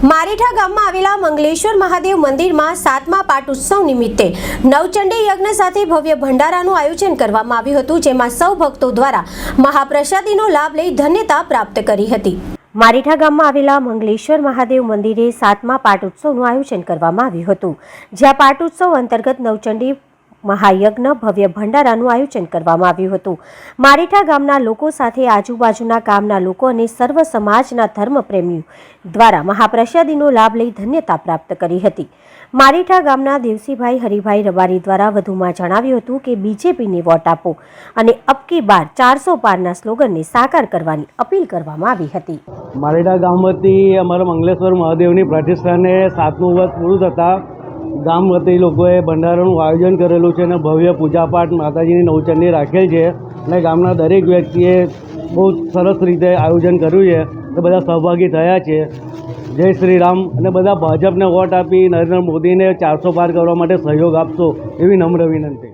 મારીઠા ગામમાં આવેલા મંગલેશ્વર મહાદેવ મંદિરમાં સાતમા પાટ ઉત્સવ નિમિત્તે નવચંડી યજ્ઞ સાથે ભવ્ય ભંડારાનું આયોજન કરવામાં આવ્યું હતું, જેમાં સૌ ભક્તો દ્વારા મહાપ્રસાદીનો લાભ લઈ ધન્યતા પ્રાપ્ત કરી હતી. મારીઠા ગામમાં આવેલા મંગલેશ્વર મહાદેવ મંદિરે સાતમા પાટ ઉત્સવનું આયોજન કરવામાં આવ્યું હતું. જ્યાં પાટ ઉત્સવ અંતર્ગત નવચંડી મહાયજ્ઞ ભવ્ય ભંડારાનું આયોજન કરવામાં આવ્યું હતું. મારીઠા ગામના લોકો સાથે આજુબાજુના ગામના લોકો અને સર્વ સમાજના ધર્મપ્રેમીઓ દ્વારા મહાપ્રસાદીનો લાભ લઈ ધન્યતા પ્રાપ્ત કરી હતી. મારીઠા ગામના દેવસીભાઈ હરિભાઈ રબારી દ્વારા વધુમાં જણાવ્યું હતું કે, બીજેપીને વોટ આપો અને અબકી બાર ચારસો પારના સ્લોગનને સાકાર કરવાની અપીલ કરવામાં આવી હતી. મારીઠા ગામ વતી અમારા મંગલેશ્વર મહાદેવની પ્રતિષ્ઠાને સાતમું વર્ષ પૂરું થતાં ગામ વતી લોકોએ ભંડારાનું આયોજન કરેલું છે અને ભવ્ય પૂજાપાઠ માતાજીની નવચંડી રાખેલ છે. અને ગામના દરેક વ્યક્તિએ બહુ સરસ રીતે આયોજન કર્યું છે તો બધા સહભાગી થયા છે. જય શ્રી રામ અને બધા ભાજપને વોટ આપી નરેન્દ્ર મોદીને ચારસો પાર કરવા માટે સહયોગ આપશો એવી નમ્ર વિનંતી.